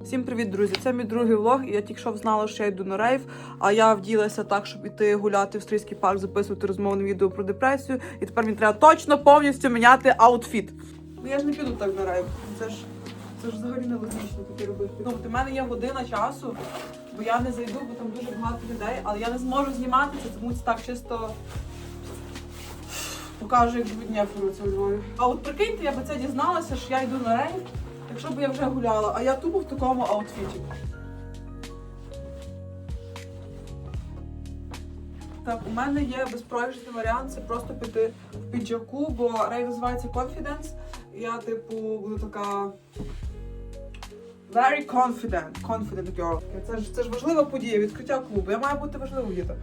Всім привіт, друзі! Це мій другий влог. Я тільки що знала, що я йду на рейв, а я вділася так, щоб іти гуляти в стрийський парк, записувати розмовне відео про депресію. І тепер мені треба точно повністю міняти аутфіт. Ну я ж не піду так на рейв. Це ж це ж взагалі нелогічно таке робити. Ну, у мене є година часу, бо я не зайду, бо там дуже багато людей, але я не зможу знімати це, тому це так чисто покажу, як до дня це у Львові. А от прикиньте, я би це дізналася, що я йду на рейв, якщо б я вже гуляла, а я тупо в такому аутфіті. Так, у мене є безпроіграшний варіант, це просто піти в піджаку, бо рейв називається Confidence. Я, типу, буду така. Very confident, confident girl. Це ж, це ж важлива подія, відкриття клубу. Я маю бути важливою діти.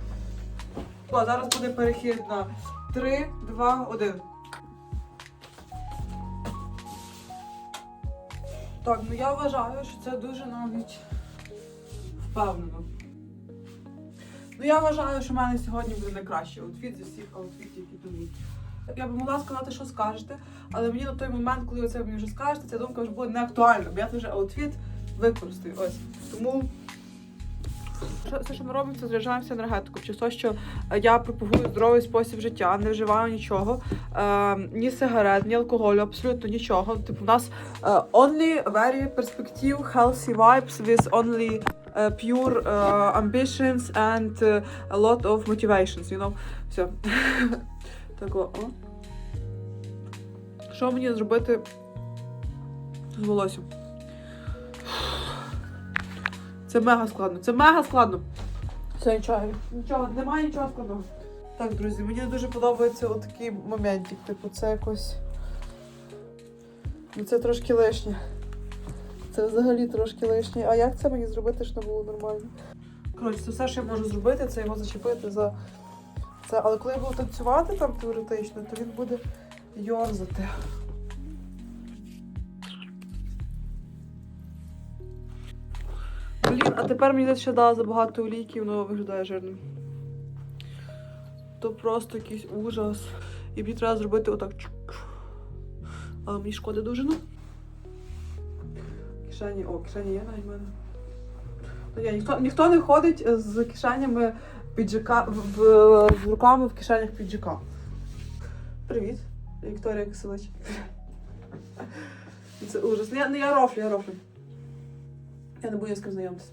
О, зараз буде перехід на 3, 2, 1. Так, ну я вважаю, що це дуже навіть впевнено. Ну я вважаю, що в мене сьогодні буде найкращий аутфіт з усіх аутфітів, які тут. Я би могла сказати, що скажете, але мені на той момент, коли це мені вже скажете, ця думка вже буде не актуальна, бо я вже аутфіт використаю. Ось. Тому все, що ми робимо, це заряджаємося енергетику. Через те, що е, я пропагую здоровий спосіб життя, не вживаю нічого, е, ні сигарет, ні алкоголю, абсолютно нічого. Типу, в нас е, only very perspective, healthy vibes with only е, pure е, ambitions and a lot of motivations, you know. Все. Так, о. Що мені зробити з волоссям? Це мега складно. Це мега складно. Все, нічого, нічого, немає нічого складного. Так, друзі, мені дуже подобається отакий моментик. Типу, це якось. Ну, це трошки лишнє. Це взагалі трошки лишнє. А як це мені зробити, щоб було нормально? Коротше, це все, що я можу зробити, це його зачепити за це. Але коли я буду танцювати там теоретично, то він буде йорзати. Блін, а тепер мені здається, що дала забагато олійки, воно виглядає жирним. То просто якийсь ужас. І мені треба зробити отак. Але мені шкода дуже, ну. Кишені, о, кишені є навіть в мене. Ну, ні, ніхто, ніхто не ходить з кишенями піджака, в, в, з руками в кишенях піджака. Привіт, Вікторія Киселич. Це ужас. Ну, я, ну, я рофлю, я рофлю. Я не буду з знайомитися.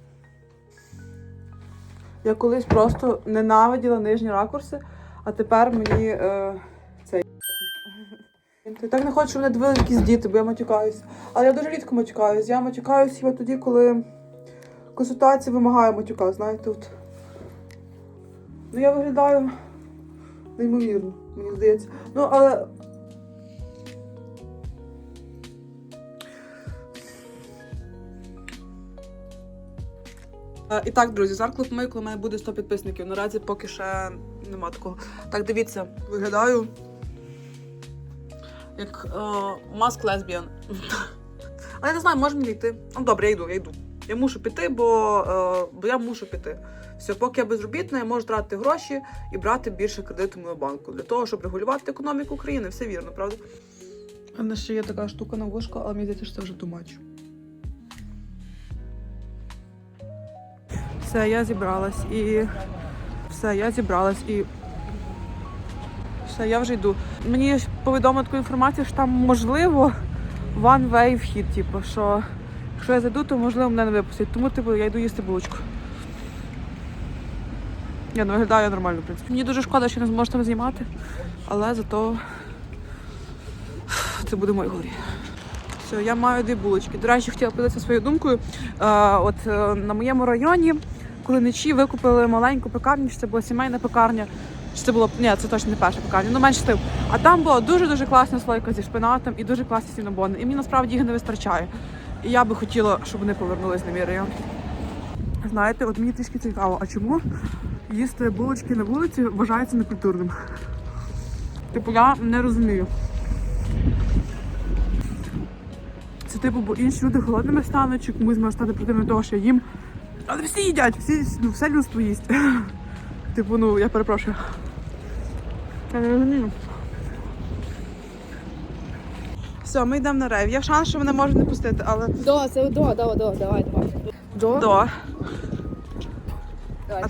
Я колись просто ненавиділа нижні ракурси, а тепер мені е, цей. Я так не хочу, щоб мене дивили якісь діти, бо я матюкаюся. Але я дуже рідко матюкаюсь. Я матюкаюсь хіба тоді, коли консультація вимагає матюка, знаєте, от. Ну я виглядаю неймовірно, мені здається. Ну, але І так, друзі, заклик мою, коли мене буде 100 підписників. Наразі поки ще нема такого. Так, дивіться, виглядаю як е, маск лесбіян. Але я не знаю, може мені йти. Ну добре, я йду, я йду. Я мушу піти, бо, е, бо я мушу піти. Все, поки я безробітна, я можу тратити гроші і брати більше кредиту мою банку для того, щоб регулювати економіку України. Все вірно, правда? У мене ще є така штука на вушко, але мені здається, що це вже тумач. Все, я зібралась і. Все, я зібралась і. Все, я вже йду. Мені повідомили таку інформацію, що там можливо one way вхід, типу, що якщо я зайду, то можливо мене не випустять. Тому типу, я йду їсти булочку. Я не виглядаю нормально, в принципі. Мені дуже шкода, що не зможу там знімати, але зато це буде моє горі. Все, я маю дві булочки. До речі, хотіла поділитися своєю думкою. Е, от е, на моєму районі, коли вночі викупили маленьку пекарню, чи це була сімейна пекарня, чи це було ні, це точно не перша пекарня, ну менше тим. А там була дуже дуже класна слойка зі шпинатом і дуже класні сінобони. І мені насправді їх не вистачає. І я би хотіла, щоб вони повернулись на мій район. Знаєте, от мені трішки цікаво, а чому їсти булочки на вулиці вважається некультурним? Типу, я не розумію. Це типу, бо інші люди голодними стануть, чи комусь може стати противно того, що я їм. Але всі їдять, всі, ну, все людство їсть. Типу, ну, я перепрошую. Я не розумію. Все, ми йдемо на рейв. Є шанс, що мене можуть не пустити, але До, це до, до, до, давай, давай. До? до. Давай.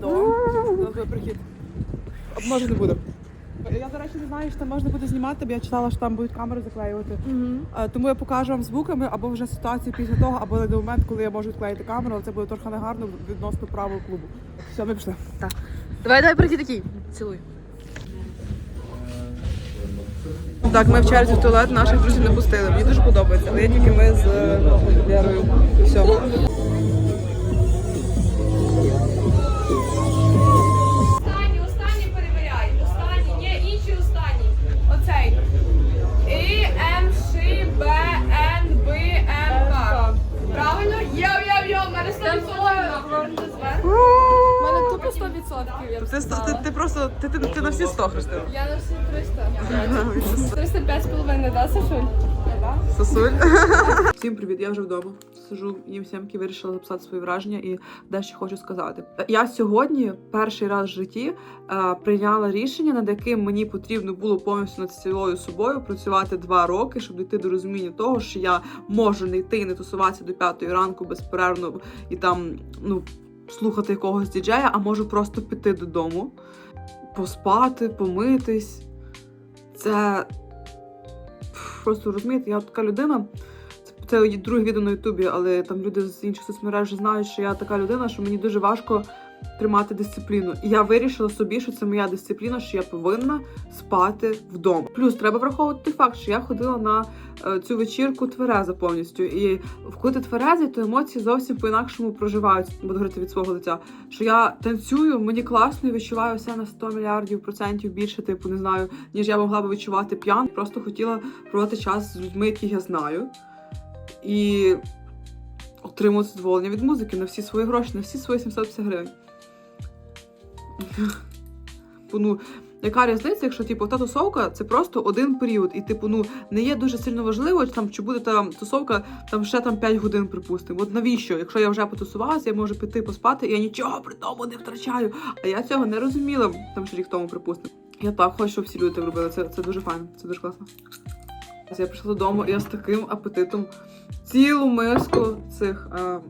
До. Добре, прихід. Не буде. Я, не знаю, що там можна буде знімати, бо я читала, що там будуть камери заклеювати. Угу. Е, Тому я покажу вам звуками або вже ситуацію після того, або на момент, коли я можу відклеїти камеру, але це буде трохи негарно відносно правил клубу. Все, ми пішли. Давай, давай, прийди такий. Цілуй. Так, ми в черзі в туалет наших друзів не пустили. Мені дуже подобається, але є тільки ми з е, Лерою. Все. Ти ти, ти, на всі 100 хрестила. Я на всі 300. 305 з половиною, да, Сашуль? Сосуль. Всім привіт, я вже вдома. Сижу, їм сімки, вирішила записати свої враження і дещо хочу сказати. Я сьогодні перший раз в житті е, прийняла рішення, над яким мені потрібно було повністю над цілою собою працювати два роки, щоб дійти до розуміння того, що я можу не йти і не тусуватися до п'ятої ранку безперервно і там ну слухати якогось діджея, а можу просто піти додому, поспати, помитись. Це просто розумієте, я така людина. Це, друге відео на Ютубі, але там люди з інших соцмереж знають, що я така людина, що мені дуже важко тримати дисципліну. І я вирішила собі, що це моя дисципліна, що я повинна спати вдома. Плюс треба враховувати факт, що я ходила на е, цю вечірку твереза повністю. І коли ти тверезий, то емоції зовсім по-інакшому проживають, буду говорити від свого лиця. Що я танцюю, мені класно і відчуваю все на 100 мільярдів процентів більше, типу, не знаю, ніж я могла би відчувати п'ян. Просто хотіла проводити час з людьми, яких я знаю. І отримувати задоволення від музики на всі свої гроші, на всі свої 750 гривень. Типу, ну, яка різниця, якщо типу, та тусовка це просто один період, і типу, ну не є дуже сильно важливо, чи там чи буде та тусовка там ще там 5 годин, припустимо. От навіщо? Якщо я вже потусувалася, я можу піти поспати, і я нічого при тому не втрачаю. А я цього не розуміла там ще рік тому, припустимо. Я так хочу, щоб всі люди так робили. Це, це дуже файно, це дуже класно. Я прийшла додому, і я з таким апетитом цілу миску цих е,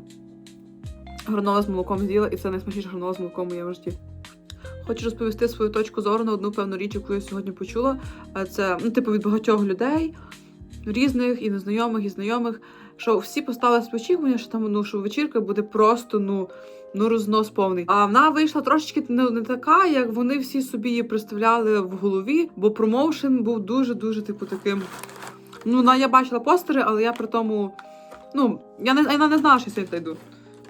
гранола з молоком з'їла, і це найсмачніше гранола з молоком моєму житті. Хочу розповісти свою точку зору на одну певну річ, яку я сьогодні почула. Це ну, типу від багатьох людей, різних і незнайомих, і знайомих, що всі поставили очікування, що там ну, що вечірка буде просто ну, ну рознос повний. А вона вийшла трошечки не, не така, як вони всі собі її представляли в голові, бо промоушен був дуже дуже типу таким. Ну, на я бачила постери, але я при тому. Ну, я не, я не знала, що я сьогодні йду.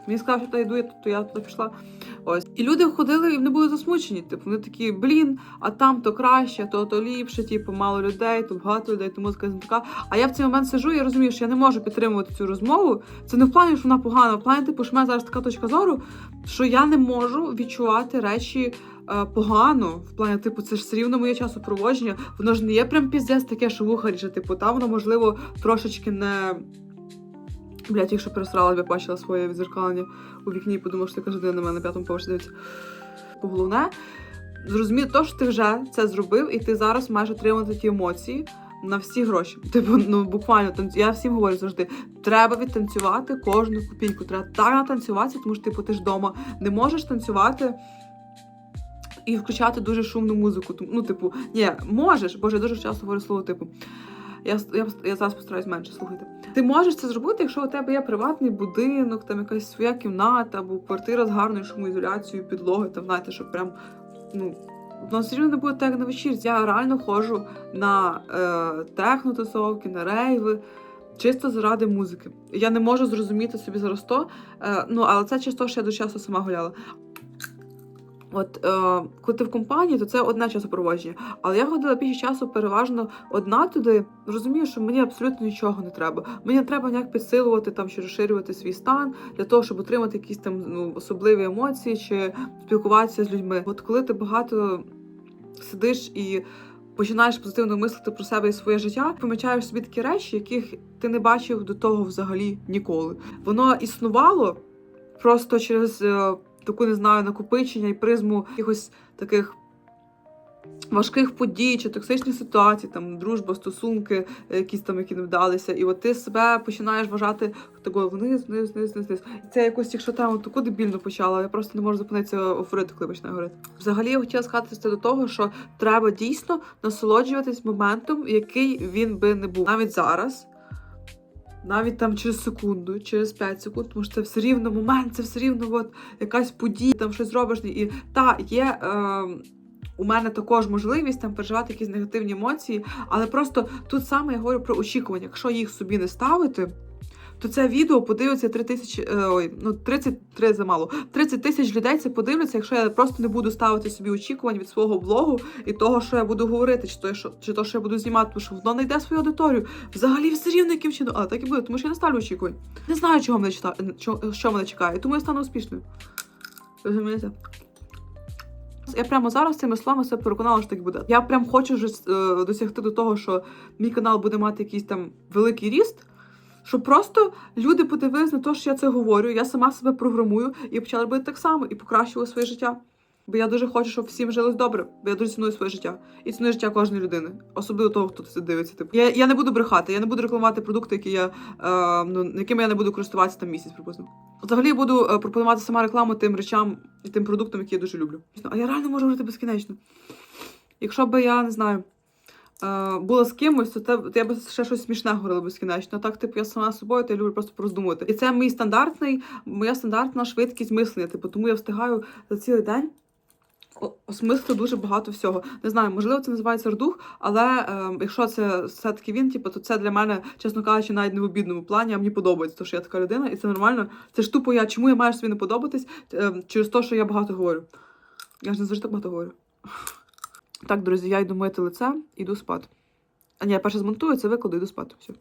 Мені сказали, що я йду, то я туди пішла. Ось. І люди ходили і вони були засмучені. Типу, вони такі, блін, а там то краще, то то ліпше, типу, мало людей, тут багато людей, то не така. А я в цей момент сижу і розумію, що я не можу підтримувати цю розмову. Це не в плані, що вона погана, в плані, типу, що в мене зараз така точка зору, що я не можу відчувати речі. е, Погано, в плані, типу, це ж все рівно моє часопроводження. Воно ж не є прям піздець таке, що вуха ріже. Типу, там воно, можливо, трошечки не. Блять, якщо пересрала, я бачила своє відзеркалення у вікні і подумала, що така людина на мене на п'ятому поверсі дивиться. Головне, зрозуміти то, що ти вже це зробив, і ти зараз маєш отримати ті емоції на всі гроші. Типу, ну буквально танцю. Я всім говорю завжди: треба відтанцювати кожну копійку. Треба так натанцюватися, тому що типу, ти ж вдома не можеш танцювати. І включати дуже шумну музику. Ну, типу, ні, можеш, боже, я дуже часто говорю слово, типу. Я, я, я зараз постараюсь менше слухайте. Ти можеш це зробити, якщо у тебе є приватний будинок, там якась своя кімната або квартира з гарною шумоізоляцією, підлоги, там знаєте, що прям ну. У все рівно не буде так на вечірці. Я реально ходжу на е, технотусовки, на рейви, чисто заради музики. Я не можу зрозуміти собі зараз то. Е, ну, але це чисто, що я дуже часто сама гуляла. От е, коли ти в компанії, то це одне часопроводження. Але я ходила більше часу переважно одна туди. Розумію, що мені абсолютно нічого не треба. Мені не треба ніяк підсилувати там чи розширювати свій стан для того, щоб отримати якісь там ну, особливі емоції чи спілкуватися з людьми. От коли ти багато сидиш і починаєш позитивно мислити про себе і своє життя, помічаєш собі такі речі, яких ти не бачив до того взагалі ніколи. Воно існувало просто через е, таку, не знаю, накопичення і призму якихось таких важких подій чи токсичних ситуацій, там дружба, стосунки, е, якісь там, які не вдалися, і от ти себе починаєш вважати такою вниз, вниз, вниз, вниз, вниз. І Це якось, якщо тему таку дебільно почала, я просто не можу зупинитися говорити, коли починаю говорити. Взагалі я хотіла сказати до того, що треба дійсно насолоджуватись моментом, який він би не був. Навіть зараз. Навіть там через секунду, через 5 секунд, тому що це все рівно момент, це все рівно от якась подія, там щось робиш. І та є е, у мене також можливість там переживати якісь негативні емоції, але просто тут саме я говорю про очікування. Якщо їх собі не ставити, то це відео подивиться 3 тисячі, е, ой, ну 33 замало. 30 тисяч людей це подивляться, якщо я просто не буду ставити собі очікувань від свого блогу і того, що я буду говорити, чи то, що, чи то, що я буду знімати, тому що воно не йде свою аудиторію. Взагалі все рівно яким чином, але так і буде, тому що я не ставлю очікувань. Не знаю, чого мене читає, що мене чекає, тому я стану успішною. Розумієте? Я прямо зараз цими словами себе переконала, що так буде. Я прям хочу вже е, досягти до того, що мій канал буде мати якийсь там великий ріст. Щоб просто люди подивились на те, що я це говорю, я сама себе програмую і почала робити так само і покращувала своє життя. Бо я дуже хочу, щоб всім жилось добре, бо я дуже ціную своє життя і ціную життя кожної людини, особливо того, хто це дивиться. Типу, я, я не буду брехати, я не буду рекламувати продукти, які я е, ну, якими я не буду користуватися там місяць, припустимо. Взагалі я буду е, пропонувати сама рекламу тим речам і тим продуктам, які я дуже люблю. А я реально можу говорити безкінечно. Якщо б я не знаю. Е, Була з кимось, то, те, то я б ще щось смішне говорила безкінечно. А так, типу, я сама собою, то я люблю просто пороздумувати. І це мій стандартний, моя стандартна швидкість мислення. Типу, тому я встигаю за цілий день осмислити дуже багато всього. Не знаю, можливо, це називається рдух, але е, якщо це все-таки він, типу, то це для мене, чесно кажучи, навіть не в обідному плані, а мені подобається, тому що я така людина, і це нормально. Це ж тупо я. Чому я маю собі не подобатись? Е, через те, що я багато говорю. Я ж не завжди багато говорю. Так, друзі, я йду мити лице, іду спати. А ні, я перше змонтую, це викладу, йду спати. Все.